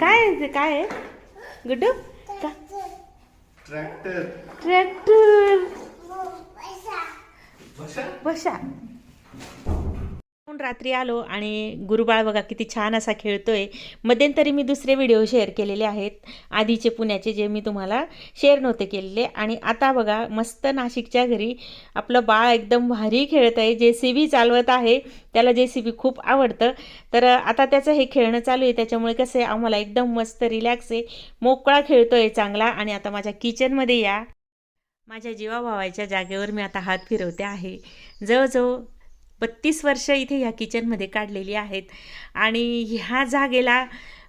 काय आहे ते? काय आहे? गुड्डू? का? ट्रॅक्टर ट्रॅक्टर बशा आपण रात्री आलो आणि गुरुबाळ बघा किती छान असा खेळतोय. मध्यंतरी मी दुसरे व्हिडिओ शेअर केलेले आहेत. आधीचे पुण्याचे जे मी तुम्हाला शेअर नव्हते केलेले. आणि आता बघा मस्त नाशिकच्या घरी आपलं बाळ एकदम भारी खेळत आहे जे सी बी चालवत आहे त्याला जे सी बी खूप आवडतं. तर आता त्याचं हे खेळणं चालू आहे. त्याच्यामुळे कसं आहे आम्हाला एकदम मस्त रिलॅक्स आहे. मोकळा खेळतोय चांगला. आणि आता माझ्या किचनमध्ये या. माझ्या जीवाभावाच्या जागेवर मी आता हात फिरवते आहे. जवळजवळ बत्तीस वर्ष इथे ह्या किचनमध्ये काढलेली आहेत. आणि ह्या जागेला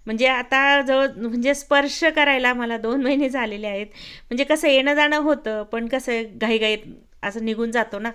म्हणजे आता जवळ म्हणजे स्पर्श करायला मला दोन महिने झालेले आहेत. म्हणजे कसं येणं जाणं होतं पण कसं घाईघाईत असं निघून जातो ना.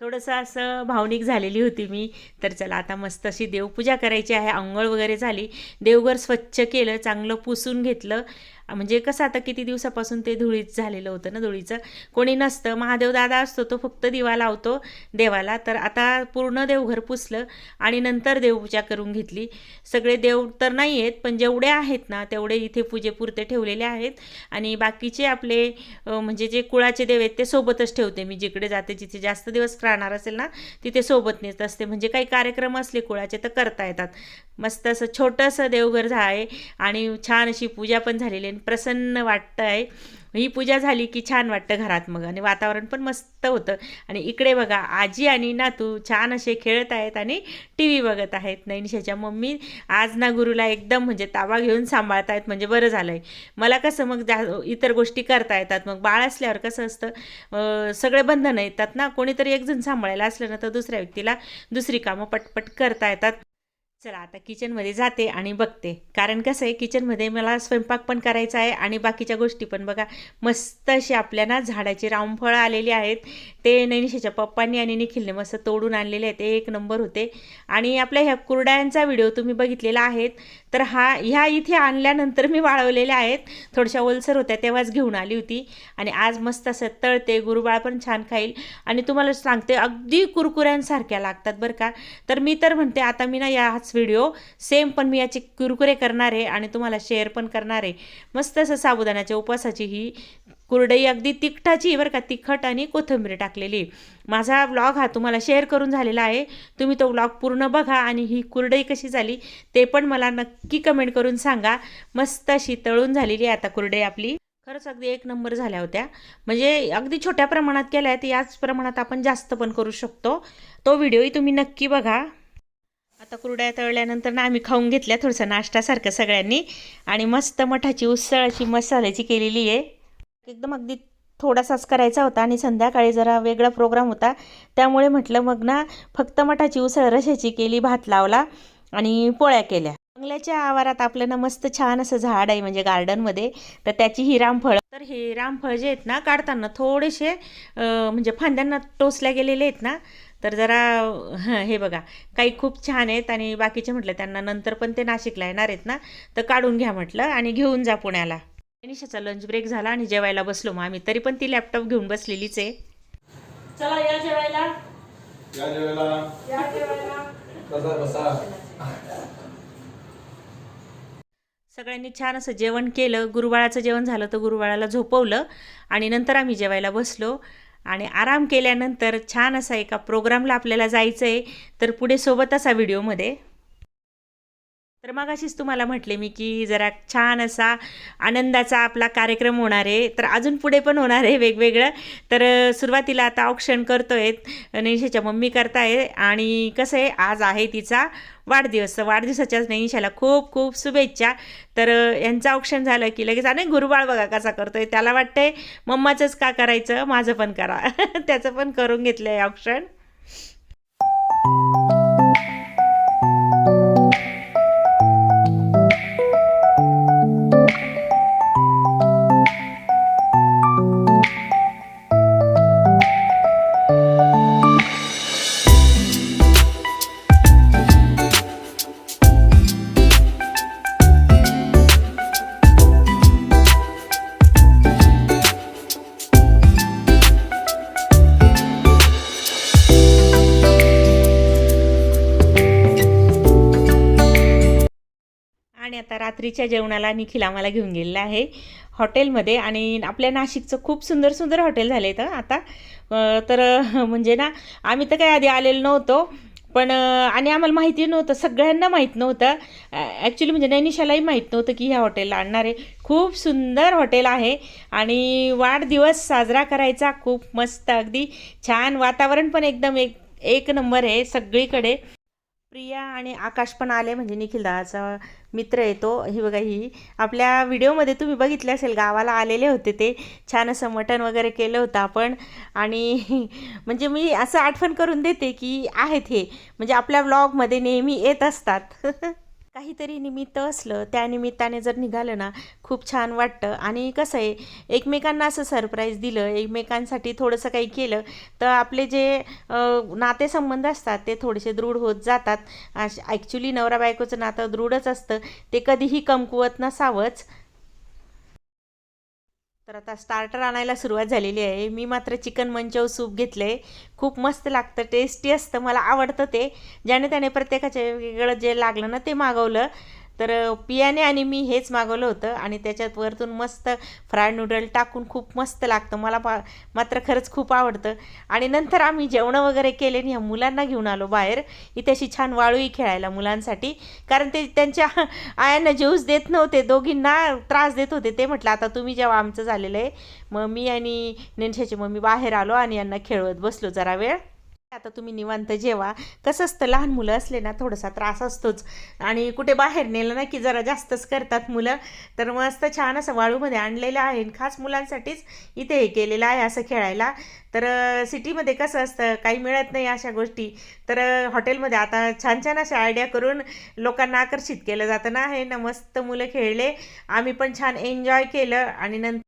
थोडंसं असं भावनिक झालेली होती मी. तर चला आता मस्त अशी देवपूजा करायची आहे. आंघोळ वगैरे झाली. देवघर स्वच्छ केलं चांगलं पुसून घेतलं. म्हणजे कसं आता किती दिवसापासून ते धुळीत झालेलं होतं ना धुळीचं? कोणी नसतं. महादेव दादा असतो तो फक्त दिवा लावतो देवाला. तर आता पूर्ण देवघर पुसलं आणि नंतर देवपूजा करून घेतली. सगळे देव तर नाही आहेत पण जेवढे आहेत ना तेवढे इथे पूजेपुरते ठेवलेले आहेत. आणि बाकीचे आपले म्हणजे जे कुळाचे देव आहेत ते सोबतच ठेवते मी. जिकडे जाते जिथे जास्त दिवस राहणार असेल ना तिथे सोबत नेत असते. म्हणजे काही कार्यक्रम असले कुळाचे तर करता येतात. मस्त असं छोटंसं देवघर आहे आणि छान अशी पूजा पण झालेली आहे. प्रसन्न वाटतं आहे ही पूजा झाली की छान वाटतं घरात मग. आणि वातावरण पण मस्त होतं. आणि इकडे बघा आजी आणि नातू छान असे खेळत आहेत आणि टी व्ही बघत आहेत. नैनिशाच्या मम्मी आज ना गुरुला एकदम म्हणजे ताबा घेऊन सांभाळत आहेत. म्हणजे बरं झालं आहे मला कसं मग जा इतर गोष्टी करता येतात. मग बाळ असल्यावर कसं असतं सगळे बंधनं येतात ना. कोणीतरी एकजण सांभाळायला असलं ना तर दुसऱ्या व्यक्तीला दुसरी कामं पटपट करता येतात. चला आता किचनमध्ये जाते आणि बघते. कारण कसं आहे किचनमध्ये मला स्वयंपाक पण करायचा आहे आणि बाकीच्या गोष्टी पण. बघा मस्त अशी आपल्या ना झाडाची रामफळं आलेली आहेत. ते नैनिशाच्या पप्पांनी आणि निखिलने मस्त तोडून आणलेले आहेत. ते एक नंबर होते. आणि आपल्या ह्या कुरड्यांचा व्हिडिओ तुम्ही बघितलेला आहेत. तर हा ह्या इथे आणल्यानंतर मी वाळवलेल्या आहेत. थोड्याशा ओलसर होत्या तेव्हाच घेऊन आली होती. आणि आज मस्त असं तळते गुरुबाळ पण छान खाईल. आणि तुम्हाला सांगते अगदी कुरकुऱ्यांसारख्या लागतात बरं का. तर मी तर म्हणते आता मी ना व्हिडिओ. सेम पण मी याचे कुरकुरे करणार आहे आणि तुम्हाला शेअर पण करणार आहे. मस्त असं साबुदाण्याच्या उपवासाची ही कुरडई अगदी तिखटाची बरं का तिखट आणि कोथिंबीर टाकलेली. माझा व्लॉग हा तुम्हाला शेअर करून झालेला आहे. तुम्ही तो व्लॉग पूर्ण बघा आणि ही कुरडई कशी झाली ते पण मला नक्की कमेंट करून सांगा. मस्त अशी तळून झालेली आहे आता कुरडई आपली. खरंच अगदी एक नंबर झाल्या होत्या. म्हणजे अगदी छोट्या प्रमाणात केल्या आहेत याच प्रमाणात आपण जास्त पण करू शकतो. तो व्हिडिओही तुम्ही नक्की बघा. आता कुरड्या तळल्यानंतर ना आम्ही खाऊन घेतल्या थोडंसं नाश्त्यासारखं सगळ्यांनी. आणि मस्त मठाची उसळ अशी मसाल्याची केलेली आहे. एकदम अगदी थोडासाच करायचा होता आणि संध्याकाळी जरा वेगळा प्रोग्राम होता. त्यामुळे म्हटलं मग ना फक्त मठाची उसळ रशाची केली भात लावला आणि पोळ्या केल्या. बंगल्याच्या आवारात आपलं ना मस्त छान असं झाड आहे म्हणजे गार्डनमध्ये. तर त्याची ही रामफळं. तर हे रामफळ जे आहेत ना काढताना थोडेसे म्हणजे फांद्यांना टोचल्या गेलेले आहेत ना तर जरा हं, बघा. काही खूप छान आहेत आणि बाकीचे म्हटलं त्यांना नंतर पण ते नाशिकला येणार आहेत ना तर काढून घ्या म्हटलं आणि घेऊन जा पुण्याला. निशाचा लंच ब्रेक झाला आणि जेवायला बसलो मग आम्ही. तरी पण ती लॅपटॉप घेऊन बसलेलीच आहे. चला या जेवायला. या जेवायला. बसा बसा. सगळ्यांनी छान असं जेवण केलं. गुरुबाळाचं जेवण झालं तर गुरुबाळाला झोपवलं आणि नंतर आम्ही जेवायला बसलो. आणि आराम केल्यानंतर छान असा एका प्रोग्रामला आपल्याला जायचं आहे तर पुढे सोबत असा व्हिडिओमध्ये तर मग अशीच तुम्हाला म्हटले मी की जरा छान असा आनंदाचा आपला कार्यक्रम होणार आहे. तर अजून पुढे पण होणार आहे वेगवेगळं. तर सुरुवातीला आता औक्षण करतो आहे नैशाच्या मम्मी करताय आणि कसं आहे आज आहे तिचा वाढदिवस. तर वाढदिवसाच्याच नैशाला खूप खूप शुभेच्छा. तर यांचं औक्षण झालं की लगेच आणि गुरुबाळ बघा कसा करतोय. त्याला वाटतंय मम्माचंच का करायचं माझं पण करा. त्याचं पण करून घेतलं आहे औक्षण आता रात्रीच्या जेवणाला निखिल आम्हाला घेऊन गेलेला आहे हॉटेलमध्ये आणि आपल्या नाशिकचं खूप सुंदर सुंदर हॉटेल झाले तर आता तर म्हणजे ना आम्ही तर काही आधी आलेलो नव्हतो पण आणि आम्हाला माहिती नव्हतं सगळ्यांना माहीत नव्हतं. ॲक्च्युली म्हणजे नैनिशालाही माहीत नव्हतं की ह्या हॉटेलला आणणार आहे. खूप सुंदर हॉटेल आहे आणि वाढदिवस साजरा करायचा खूप मस्त अगदी छान वातावरण पण एकदम एक एक नंबर आहे सगळीकडे. प्रिया आणि आकाश पण आले म्हणजे निखिल दादाचा मित्र येतो ही बघा ही आपल्या व्हिडिओमध्ये तुम्ही बघितले असेल गावाला आलेले होते ते. छान असं मटण वगैरे केलं होतं आपण. आणि म्हणजे मी असं आठवण करून देते की आहेत हे. म्हणजे आपल्या व्लॉगमध्ये नेहमी येत असतात. काहीतरी निमित्त असलं त्या निमित्ताने जर निघालं ना खूप छान वाटतं. आणि कसं आहे एकमेकांना असं सरप्राईज दिलं एकमेकांसाठी थोडंसं काही केलं तर आपले जे नातेसंबंध असतात ते थोडेसे दृढ होत जातात. ॲक्च्युली नवरा बायकोचं नातं दृढच असतं. ते कधीही कमकुवत नसावंच. तर आता स्टार्टर आणायला सुरुवात झालेली आहे. मी मात्र चिकन मंचव सूप घेतलं आहे खूप मस्त लागतं टेस्टी असतं मला आवडतं ते. ज्याने त्याने प्रत्येकाच्या वेगवेगळं जे लागलं ना ते मागवलं. तर पियाने आणि मी हेच मागवलं होतं आणि त्याच्यात वरतून मस्त फ्राय नूडल टाकून खूप मस्त लागतं. मला पा मात्र खरंच खूप आवडतं. आणि नंतर आम्ही जेवणं वगैरे केले आणि ह्या मुलांना घेऊन आलो बाहेर. इथे अशी छान वाळूही खेळायला मुलांसाठी. कारण ते त्यांच्या आयांना ज्यूस देत नव्हते. दोघींना त्रास देत होते. ते म्हटलं आता तुम्ही जेव्हा आमचं झालेलं आहे मग मी आणि नेनशाची मम्मी बाहेर आलो आणि यांना खेळवत बसलो जरा वेळ. आता तुम्ही निवांत जेवा. कसं असतं लहान मुलं असले ना थोडासा त्रास असतोच. आणि कुठे बाहेर नेलं ना की जरा जास्तच करतात मुलं. तर मस्त छान असं वाळूमध्ये आणलेलं आहे. आणि खास मुलांसाठीच इथे हे केलेलं आहे असं खेळायला. तर सिटीमध्ये कसं असतं काही मिळत नाही अशा गोष्टी. तर हॉटेलमध्ये आता छान छान अशा आयडिया करून लोकांना आकर्षित केलं जातं ना. हे ना मस्त मुलं खेळले. आम्ही पण छान एन्जॉय केलं. आणि नंतर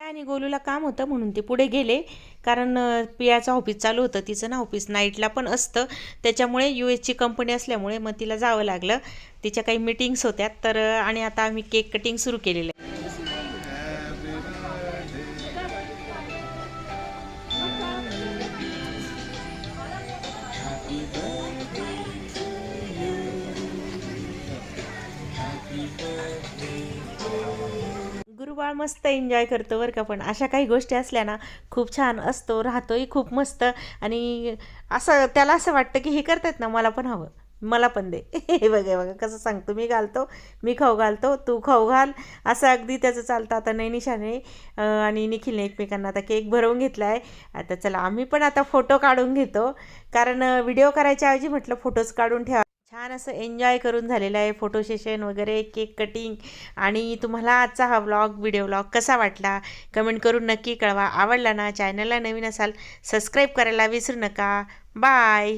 आणि गोलूला काम होतं म्हणून ते पुढे गेले. कारण पियाचं ऑफिस चालू होतं. तिचं ना ऑफिस नाईटला पण असतं. त्याच्यामुळे यू एसची कंपनी असल्यामुळे मग तिला जावं लागलं. तिच्या काही मीटिंग्स होत्या. तर आणि आता आम्ही केक कटिंग सुरू केलेलं आहे. बाळ मस्त एन्जॉय करतो बरं का पण. अशा काही गोष्टी असल्या ना खूप छान असतो राहतोही खूप मस्त. आणि असं त्याला असं वाटतं की हे करतात ना मला पण हवं. मला पण दे. हे बघा बघा कसं सांगतो. मी घालतो मी खाऊ घालतो तू खाऊ घाल. असं अगदी त्याचं चालतं. आता नैनिशाने अं, आणि निखिलने एकमेकांना आता केक भरवून घेतला आहे आता चला आम्ही पण आता फोटो काढून घेतो. कारण व्हिडिओ करायच्या ऐवजी म्हटलं फोटोज काढून ठेवा. छान असं एन्जॉय करून झालेलं आहे. फोटो सेशन वगैरे केक कटिंग आणि तुम्हाला आजचा हा व्लॉग व्हिडिओ व्लॉग कसा वाटला? कमेंट करून नक्की कळवा. आवडला ना? चॅनलला नवीन असाल सबस्क्राईब करायला विसरू नका. बाय